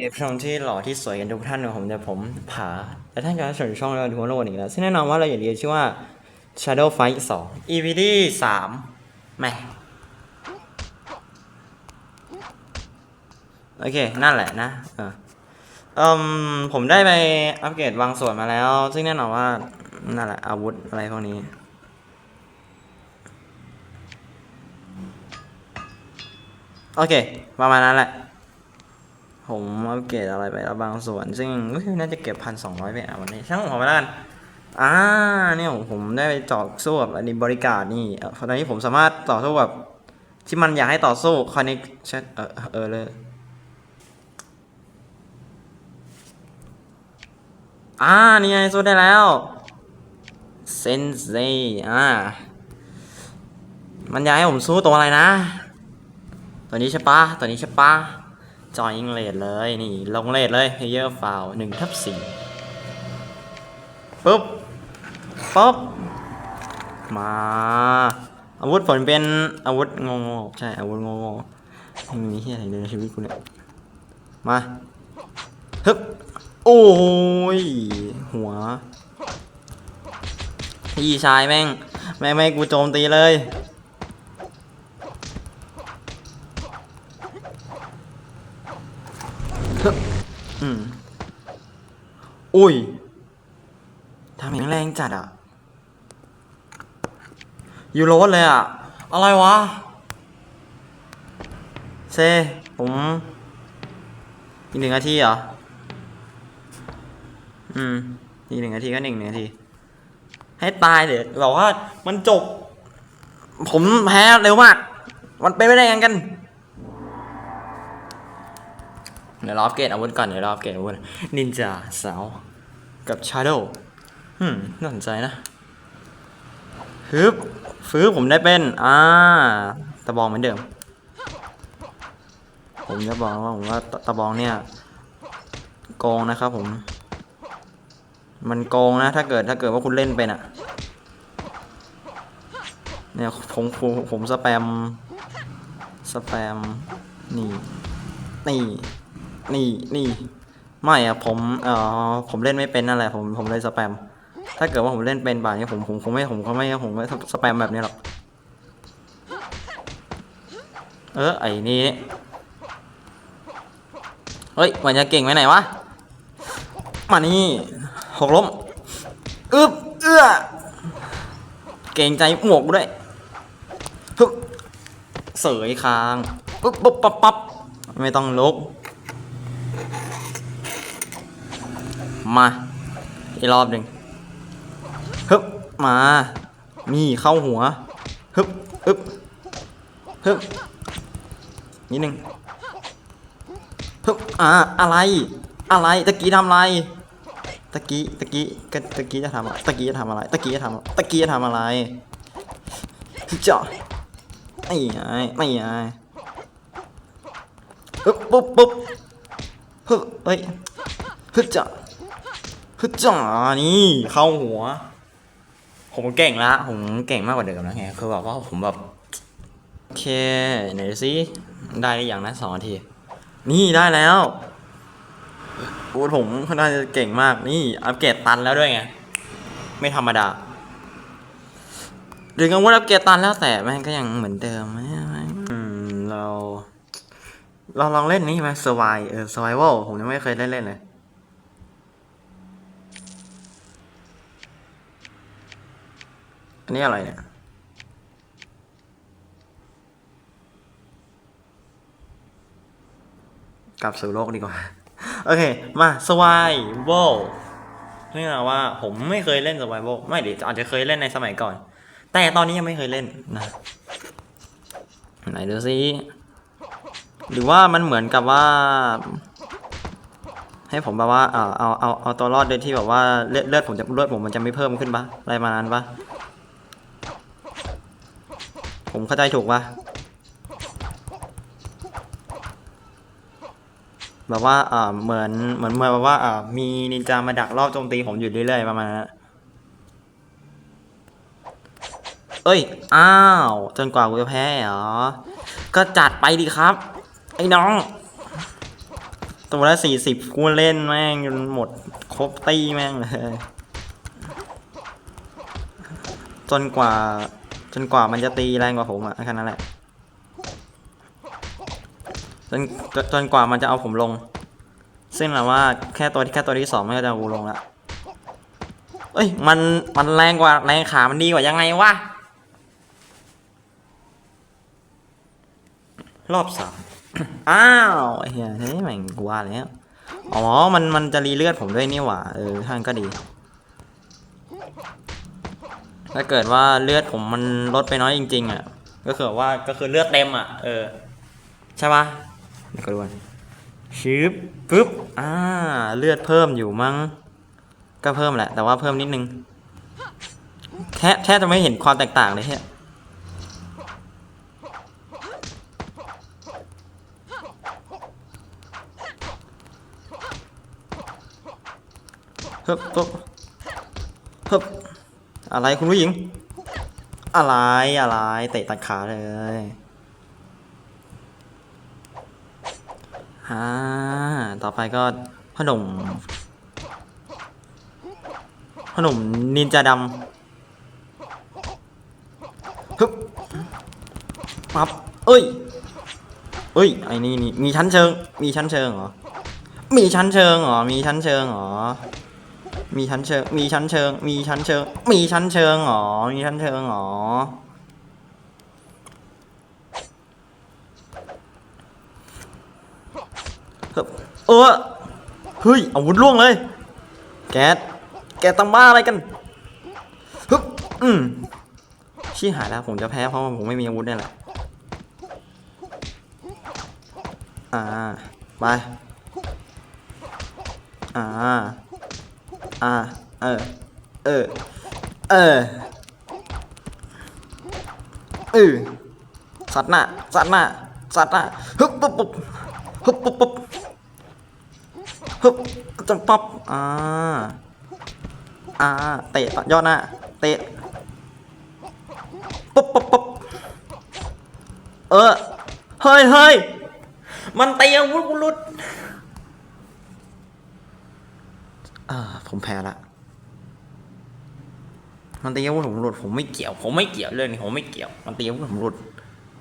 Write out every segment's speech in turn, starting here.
เอฟชมที่หล่อที่สวยกันทุกท่านนะผมจะผมผาและท่านกำลังชมช่องเราทุกโลกอีกแล้วซึ่งแน่นอนว่าเราอย่าเรียกชื่อว่า Shadow Fight 2 EP ที่3แม่โอเค นั่นแหละนะเออเอืมผมได้ไปอัปเกรดบางส่วนมาแล้ว ซึ่งแน่นอนว่า นั่นแหละ อาวุธอะไรพวกนี้โอเค ประมาณนั้นแหละ ผมอัปเกรดอะไรไปแล้วบางส่วน ซึ่งน่าจะเก็บพันสองร้อยไปอะวันนี้ช่างหัวไปแล้วกันอ่าเนี่ยผมได้ไปต่อสู้กับอันนี้บริการนี่ตอนนี้ผมสามารถต่อสู้แบบที่มันอยากให้ต่อสู้คอนเนคชั่นเออเออเลยอ่านี่ไงสู้ได้แล้วเซนเซอ่ามันอยากให้ผมสู้ตัวอะไรนะ ตัวนี้ใช่ปะตัวนี้ใช่ปะ จอยยิงเลดเลยนี่ลงเลดเลยเพเยอร์ฟาวหนึ่งทับสี่ปุ๊บปุ๊บมาอาวุธผลเป็นอาวุธงงๆใช่อาวุธงงๆไม่มีที่อะไรเลยในชีวิตกูเนี่ยมาฮึบโอ้ยหัวพี่ชายแม่งแม่งไม่กูโจมตีเลย อุ้ยทำอย่างแรงจัดอะ ยูโรสเลยอะ อะไรวะ เซ ผม อีกหนึ่งนาทีเหรอ อืม อีกหนึ่งนาทีก็หนึ่งนาที ให้ตายเดี๋ยวบอกว่ามันจบ ผมแพ้เร็วมาก มันเป็นไม่ได้ยังกัน เดี๋ยวรออัปเกรดอาวุธก่อนเดี๋ยวรออัปเกรดอาวุธนินจาสาวกับชาร์โดว์อืมน่าสนใจนะฮึบฟื้ผมได้เป็น อ่าตะบองเหมือนเดิม ผมจะบอกว่าผมว่าตะบองเนี่ยโกงนะครับผม มันโกงนะ ถ้าเกิดถ้าเกิดว่าคุณเล่นเป็นอะเนี่ยผมผมสแปม สแปม นี่ นี่ นี่นี่ไม่อะผมเอ่อผมเล่นไม่เป็นนั่นแหละผมผมเลยสแปม ถ้าเกิดว่าผมเล่นเป็นแบบนี้ผมผมคงไม่ผมคงไม่ผมไม่สแปมแบบนี้หรอกเออไอ้นี่เฮ้ยมันจะเก่งไปไหนวะมานี่หกล้มอึบเอื้อเก่งใจหมวกด้วยเสยคางปุ๊บปุ๊บปั๊บปั๊บไม่ต้องลุก มา อีกรอบหนึ่งฮึบมานี่เข้าหัวฮึบฮึบฮึบนิดหนึ่งฮึบอ่าอะไร อะไรตะกี้ทำอะไรตะกี้ตะกี้ก็ตะกี้จะทำอะไรตะกี้จะทำอะไรตะกี้จะทำอะไรตะกี้จะทำอะไรเจาะไม่ไงไม่ไงฮึบปุ๊บปุ๊บฮึบเฮ้ยฮึบเจาะ ฮึจ่านี่เข้าหัว ผมเก่งละผมเก่งมากกว่าเดิมแล้วไงคือแบบว่าผมแบบโอเคไหนสิได้หรือยังนะสองนาที นี่ได้แล้วโอ้ผมน่าจะเก่งมากนี่อัปเกรดตันแล้วด้วยไงไม่ธรรมดาถึงกับว่าอัปเกรดตันแล้วแต่แม่งก็ยังเหมือนเดิมอืมเราเราลองเล่นนี่ไหม survive เออ survival ผมยังไม่เคยได้เล่นเลย อันนี้อะไรเนี่ย กลับสู่โลกดีกว่า โอเค มา survival นี่นะว่าผมไม่เคยเล่น survival ไม่ดิอาจจะเคยเล่นในสมัยก่อน แต่ตอนนี้ยังไม่เคยเล่นนะไหนดูซิหรือว่ามันเหมือนกับว่า ให้ผมแบบว่า เอาเอาเอาเอาตัวรอดโดยที่แบบว่าเลือดเลือดผมจะเลือดผมมันจะไม่เพิ่มขึ้นปะอะไรมานั้นปะ ผมเข้าใจถูกปะแบบว่าอ่าเหมือนเหมือนเหมือนแบบว่าอ่ามีนินจามาดักรอบโจมตีผมอยู่เรื่อยๆประมาณนั้นเอ้ย อ้าว จนกว่ากูจะแพ้เหรอ ก็จัดไปดิครับ ไอ้น้อง ตัวละสี่สิบกูเล่นแม่งจนหมดครบตีแม่งเลย จนกว่า จนกว่ามันจะตีแรงกว่าผมอะแค่นั้นแหละจนจนกว่ามันจะเอาผมลง ซึ่งเราว่าแค่ตัวที่แค่ตัวที่สองมันก็จะกูลงละเอ้ยมันมันแรงกว่าแรงขา มันดีกว่ายังไงวะรอบสามอ้าวเฮียเฮ้ยแม่งกูว่าแล้วอ๋อ มันมันจะรีเลือดผมด้วยนี่หว่าเออท่านก็ดี ถ้าเกิดว่าเลือดผมมันลดไปน้อยจริง ๆ อะ ก็คือว่าก็คือเลือดเต็มอะ เออ ใช่ปะเดี๋ยวก็ดูกันชืบปึ๊บ อ่า เลือดเพิ่มอยู่มั้ง ก็เพิ่มแหละ แต่ว่าเพิ่มนิดนึงแค่แค่จะไม่เห็นความแตกต่างเลยแค่ฮึบปึ๊บฮึบ อะไรคุณผู้หญิง อะไรอะไรเตะตัดขาเลยอ่าต่อไปก็ขนมขนมนินจาดำฮึบปับเอ้ยเอ้ยไอ้นี่นี่มีชั้นเชิง มีชั้นเชิงเหรอ มีชั้นเชิงเหรอ มีชั้นเชิงเหรอ มีชั้นเชิง มีชั้นเชิง มีชั้นเชิง มีชั้นเชิงหรอ มีชั้นเชิงหรอ เออ เฮ้ย อาวุธล่วงเลย แกแกตำบ้าอะไรกันฮึบอืมชี้หายแล้วผมจะแพ้เพราะว่าผมไม่มีอาวุธนี่แหละ อ่า ไป อ่า อ่าเออ เออ เออเออสัตว์หน้าสัตว์หน้าสัตว์หน้าฮึบปุ๊บปุ๊บฮึบปุ๊บปุ๊บฮึบจังปั๊บอ่าอ่าเตะยอดหน้าเตะปุ๊บปุ๊บปุ๊บเออเฮ้ยเฮ้ยมันเตะอาวุธกูหลุด อ่า ผมแพ้ละมันตีอาวุธผมหลุดผมไม่เกี่ยว ผมไม่เกี่ยวเรื่องนี้ผมไม่เกี่ยว มันตีอาวุธผมหลุด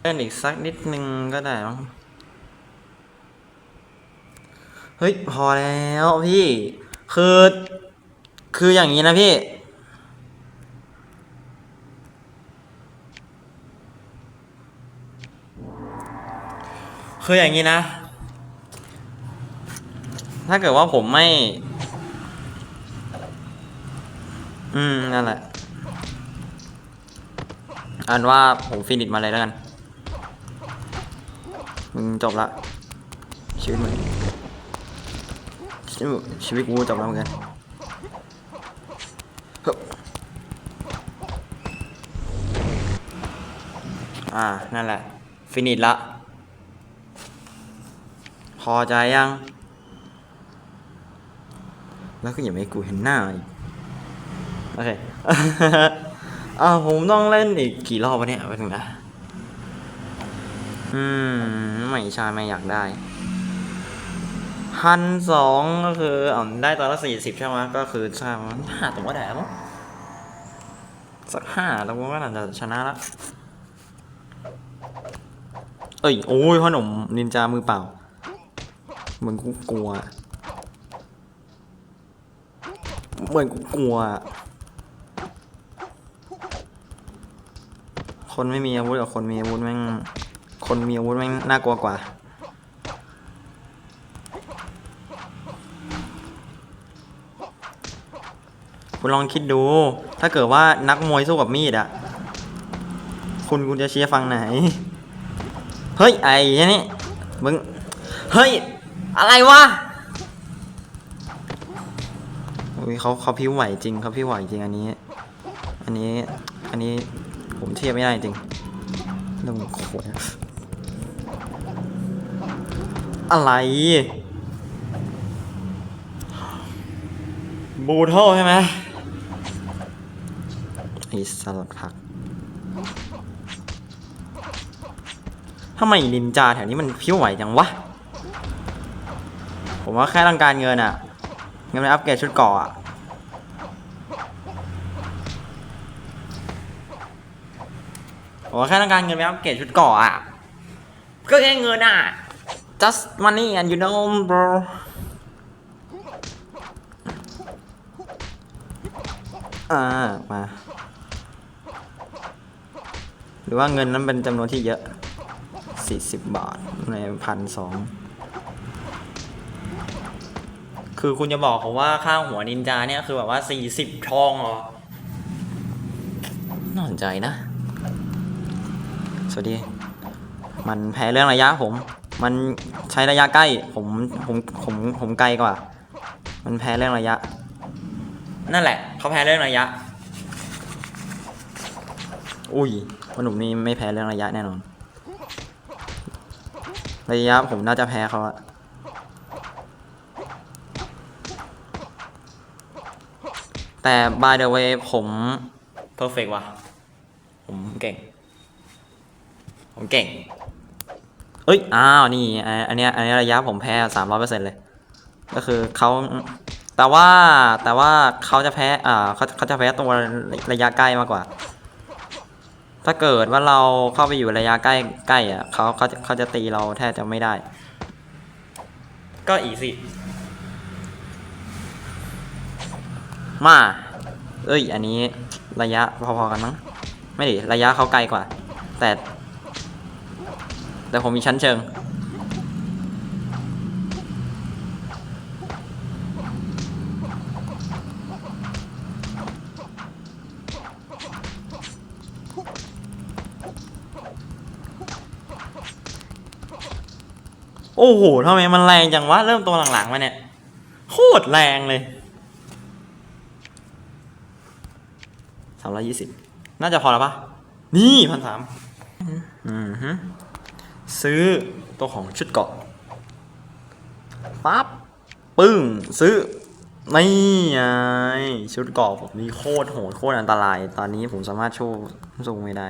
เล่นอีกสักนิดนึงก็ได้มั้งเฮ้ยพอแล้วพี่ คือ คืออย่างนี้นะพี่ คืออย่างนี้นะ ถ้าเกิดว่าผมไม่ อืม นั่นแหละอันว่าผมฟินิชมาเลยแล้วกันมึงจบละชีวิตมึงชีวิตชีวิตกูจบแล้วเหมือนกันอ่า นั่นแหละ ฟินิชละ พอใจยัง แล้วก็อย่าไม่ให้กูเห็นหน้าอีก โอเคอ่าผมต้องเล่นอีกกี่รอบวะเนี่ยไปถึงนะ อืม ไม่ใช่ไม่อยากได้พันสองก็คืออ่าได้ตอนละสี่สิบใช่ไหมก็คือใช่มันห้าตัวแดมั้งสักห้าแล้วก็น่าจะชนะละเอ้ย โอ้ยพ่อหนุ่มนินจามือเปล่าเหมือนกูกลัวเหมือนกูกลัว คนไม่มีอาวุธกับคนมีอาวุธแม่ง คนมีอาวุธแม่งน่ากลัวกว่า คุณลองคิดดู ถ้าเกิดว่านักมวยสู้กับมีดอะคุณคุณจะเชียร์ฟังไหน เฮ้ย ไอ้ยันี่มึง เฮ้ย อะไรวะอุ้ยเขาเขาพิ้วไหวจริงเขาพิ้วไหวจริงอันนี้ อันนี้ อันนี้ ผมเทียบไม่ได้จริงเรื่องโขนอะไร บูเทลใช่ไหมไอ้สลัดผักทำไมนินจาแถวนี้มันพิ้วไหวจังวะ ผมว่าแค่ต้องการเงินอะเงินไปอัปเกรดชุดเกราะอะ ผมแค่ต้องการเงินไปอัปเกรดชุดเกาะอะก็แค่เงินอะ just money and you know bro อ่ามา หรือว่าเงินนั้นเป็นจำนวนที่เยอะ 40 บาทในพันสองคือคุณจะบอกผมว่าค่าหัวนินจาเนี่ย คือแบบว่า 40 ทองเหรอน่าสนใจนะ สวัสดี มันแพ้เรื่องระยะผม มันใช้ระยะใกล้ ผม ผม ผม ผมไกลกว่า มันแพ้เรื่องระยะ นั่นแหละ เขาแพ้เรื่องระยะ อุ้ยวันหนุ่มนี่ไม่แพ้เรื่องระยะแน่นอน ระยะผมน่าจะแพ้เขาอะแต่ by the way ผม perfect ว่ะ ผมเก่ง ผมเก่ง เอ้ย อ้าว นี่ อันเนี้ย อันเนี้ยระยะผมแพ้สามร้อยเปอร์เซ็นต์เลย ก็คือเขาแต่ว่า แต่ว่าเขาจะแพ้ อ่าเขาเขาจะแพ้ตัวระยะใกล้มากกว่า ถ้าเกิดว่าเราเข้าไปอยู่ระยะใกล้ใกล้อะเขาเขาจะเขาจะตีเราแทบจะไม่ได้ ก็อีสิ มา เอ้ย อันนี้ระยะพอๆกันมั้ง ไม่ดิ ระยะเขาไกลกว่า แต่ แต่ผมมีชั้นเชิง โอ้โหทำไมมันแรงจังวะ เริ่มตัวหลังๆมาเนี่ย โคตรแรงเลยสามร้อยยี่สิบน่าจะพอแล้วปะนี่พันสามอืมฮึ ซื้อตัวของชุดเกาะปั๊บปึ้งซื้อนี่ไงชุดเกาะผมนี่โคตรโหดโคตรอันตราย ตอนนี้ผมสามารถชูสู้ไม่ได้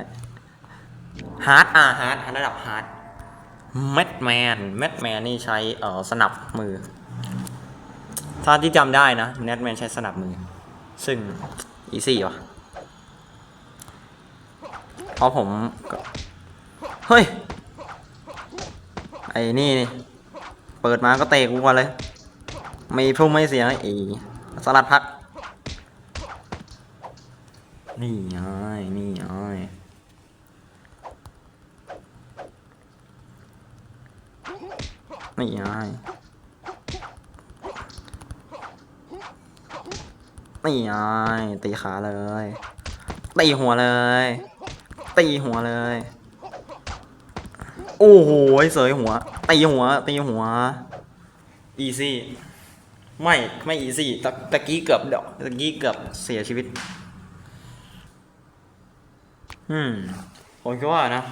ฮาร์ดอ่าฮาร์ดระดับฮาร์ดแมทแมนแมทแมนนี่ใช้เอ่อสนับมือ ถ้าที่จำได้นะแมทแมนใช้สนับมือ ซึ่งอีซี่วะเพราะผม เฮ้ย อ้นี่นี่ เปิดมาก็เตะกูก่อนเลยม่พุ่งไม่เสียงไอ้สลัดพัก นี่ไงนี่ไงนี่ไงนี่ไงตีขาเลย ตีหัวเลย ตีหัวเลย โอ้โหเสยหัวตีหัวตีหัวอีซี่ไม่ไม่อีซี่ตะตะกี้เกือบเดอกตะกี้เกือบเสียชีวิต อืมผมคิดว่านะ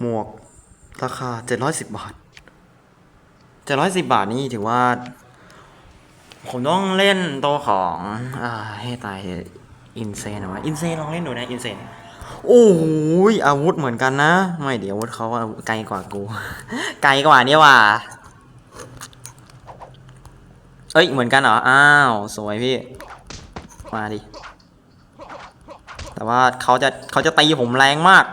หมวกราคา710บบาท710บาทนี่ถือว่า ผมต้องเล่นตัวของ อ่า ให้ตายอินเซนวะอินเซนลองเล่นดูนะ อินเซน โอ้ยอาวุธเหมือนกันนะ ไม่เดี๋ยวอาวุธเขาไกลกว่ากู ไกลกว่านี่ว่ะเอ้ยเหมือนกันเหรอ อ้าว สวยพี่ มาดิ แต่ว่าเขาจะเขาจะตีผมแรงมาก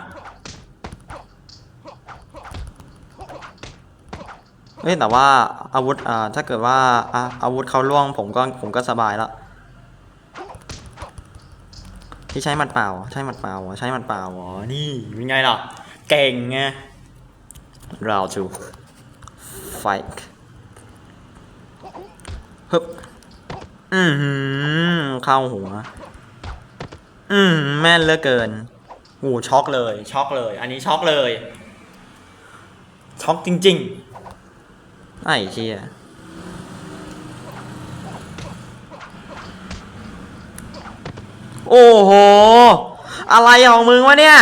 เฮ้ยแต่ว่าอาวุธอ่าถ้าเกิดว่าอ่าอาวุธเขาล่วงผมก็ผมก็สบายแล้ว ที่ใช้หมัดเปล่า ใช้หมัดเปล่าใช้หมัดเปล่าเหรอนี่เป็นไงล่ะ เก่งไงเราจู fight ฮึบอือหือเข้าหัว อืมแม่นเหลือเกินโอ้ช็อกเลย ช็อกเลย อันนี้ช็อกเลย ช็อกจริง ๆ ไอ้เชี่ย โอ้โห อะไรของมึงวะเนี่ย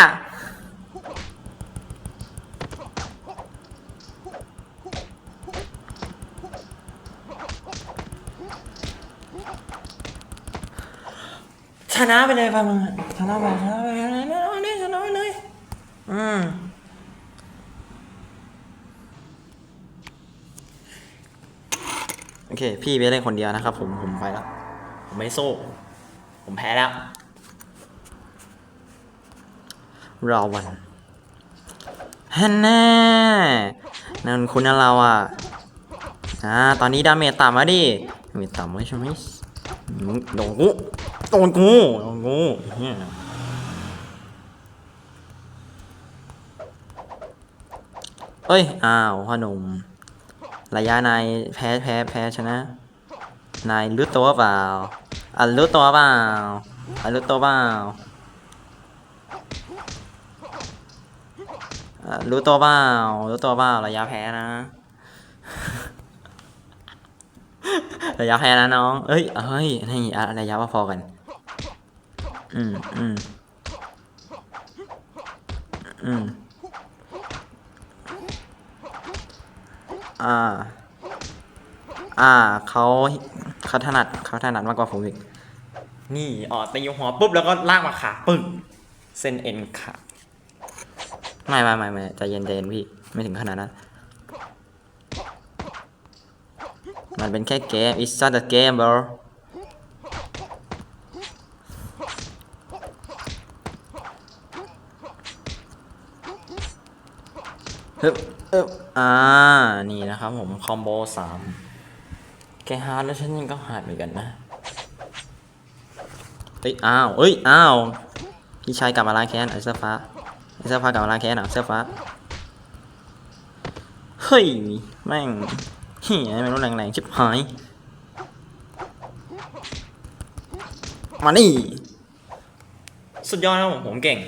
ชนะไปเลยไปมึงชนะไปชนะไปชนะไปเลยชนะไปเลยอืมโอเค พี่ไปเล่นคนเดียวนะครับผมผมไปแล้ว ผมไม่โซ่ผมแพ้แล้ว รอวันฮันแน่นั่นคุณเราอะอ่าตอนนี้ดาเมจต่ำมาดิดาเมจต่ำไว้ใช่ไหมมึงโดนกูโดนกูโดนกูเหี้ยเอ้ย อ้าวพ่อหนุ่มระยะนายแพ้แพ้แพ้ชนะ นายรู้ตัวเปล่าอะรู้ตัวเปล่าอะรู้ตัวเปล่าอะ รู้ตัวเปล่ารู้ตัวเปล่าระยะแพ้นะ ระยะแพ้นะน้อง เอ้ยเฮ้ยนี่อะระยะว่าพอกัน อืมอืมอืมอ่า อ่าเขาเขาถนัดเขาถนัดมากกว่าผมอีก นี่อ๋อตีหัวปุ๊บแล้วก็ลากมาขาปึ้งเส้นเอ็นขา ไม่ไม่ไม่ไม่ใจเย็นใจเย็นพี่ไม่ถึงขนาดนั้นมันเป็นแค่เกม it's just a game bro ฮึบฮึบอ่า นี่นะครับผม คอมโบสามแกฮาร์ดแล้วฉันยังก็ฮาดเหมือนกันนะเอ้ย อ้าว เอ้ย อ้าว พี่ชายกลับมาล้างแค้นไอ้เสื้อฟ้า เสื้อฟ้ากลับมาล้างแค้นเหรอเสื้อฟ้า เฮ้ย แม่งเฮียไม่รู้แรงๆชิบหาย มานี่ สุดยอดนะผมผมเก่ง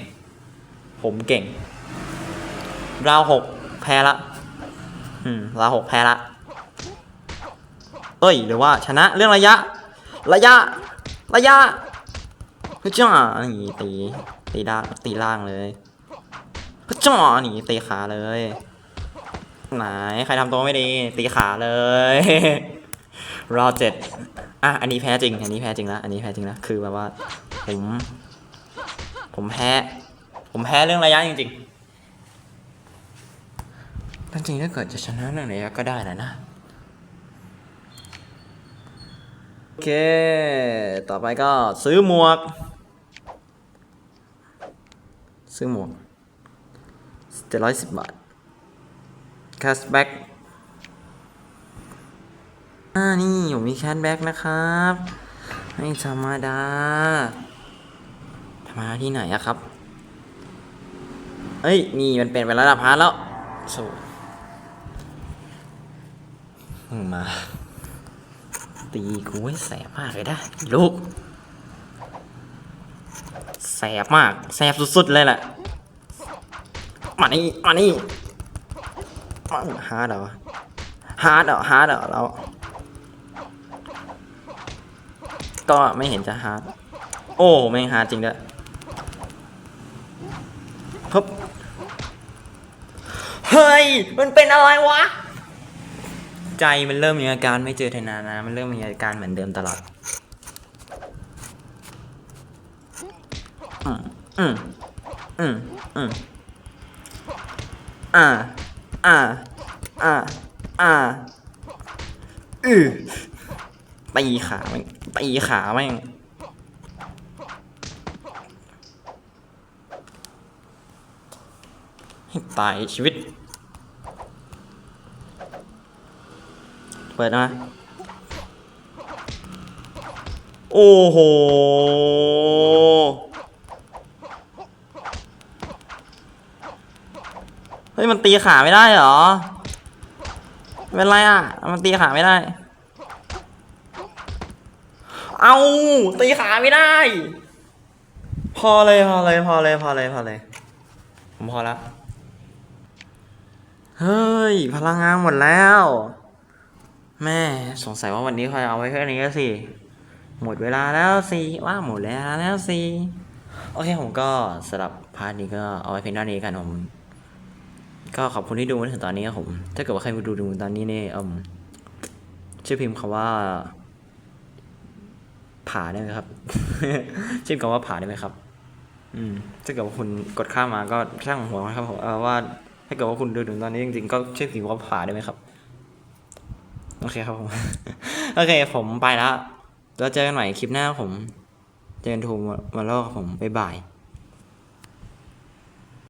ผมเก่ง ราวหกแพ้ละ อืม ราวหกแพ้ละ เอ้ย หรือว่าชนะเรื่องระยะ ระยะ ระยะพระเจ้านี่ตี ตีด้านตีล่างเลย เจ้านี่ตีขาเลย ไหนใครทำตัวไม่ดี ตีขาเลย รอเจ็ดอะอันนี้แพ้จริง อันนี้แพ้จริงแล้วอันนี้แพ้จริงแล้วคือแบบว่า ผม ผมแพ้ ผมแพ้เรื่องระยะจริงๆจริงๆถ้าเกิดจะชนะเรื่องระยะก็ได้นะนะโอเค ต่อไปก็ซื้อหมวก ซื้อหมวก เจ็ดร้อยสิบบาท แคชแบ็กอ่านี่ผมมีแคชแบ็กนะครับไม่ธรรมดา ธรรมดาที่ไหนอะครับเฮ้ย นี่มันเป็นไประดับฮาร์แล้วสู้มึงมา ตีกูให้แสบมากเลยนะลูก แสบมาก แสบสุดๆเลยแหละ มานี่มานี่ฮาร์ดเหรอฮาร์ดเหรอฮาร์ดเหรอเราก็ไม่เห็นจะฮาร์ดโอ้ไม่งฮาร์ดจริงด้วยฮึบเฮ้ย มันเป็นอะไรวะ ใจมันเริ่มมีอาการไม่เจอเทนานะ มันเริ่มมีอาการเหมือนเดิมตลอด อืมอืมอืมอืม อ่า อ่า อ่า อ่า อือตีขาแม่งตีขาแม่งให้ตายชีวิต เปิดนะโอ้โห ฮ้ยมันตีขาไม่ได้เหรอเป็นไรอะ มันตีขาไม่ได้ เอาตีขาไม่ได้ พอเลยพอเลยพอเลยพอเลยพอเลย ผมพอแล้ว เฮ้ย พลังงานหมดแล้ว แม่สงสัยว่าวันนี้คอยเอาไว้แค่นี้ก็สิ หมดเวลาแล้วสิ ว่าหมดเวลาแล้วสิ โอเคผมก็สำหรับพาร์ทนี้ก็เอาไว้เพียงเท่านี้กันผม ก็ขอบคุณที่ดูมาถึงตอนนี้ครับผม ถ้าเกิดว่าใครมาดูดูตอนนี้เนี่ยอืมชื่อพิมพ์คำว่า ผ่าได้ไหมครับ ชื่อคำว่าผ่าได้ไหมครับ อืม ถ้าเกิดว่าคุณกดข้ามมาก็ช่างหัวนะครับผมว่า ถ้าเกิดว่าคุณดูถึงตอนนี้จริงๆก็ชื่อพิมพ์ว่าผ่าได้ไหมครับ โอเคครับผม โอเค ผมไปแล้วแล้วเจอกันใหม่คลิปหน้าผม เจอกันทูมาโลกครับผม บ๊ายบาย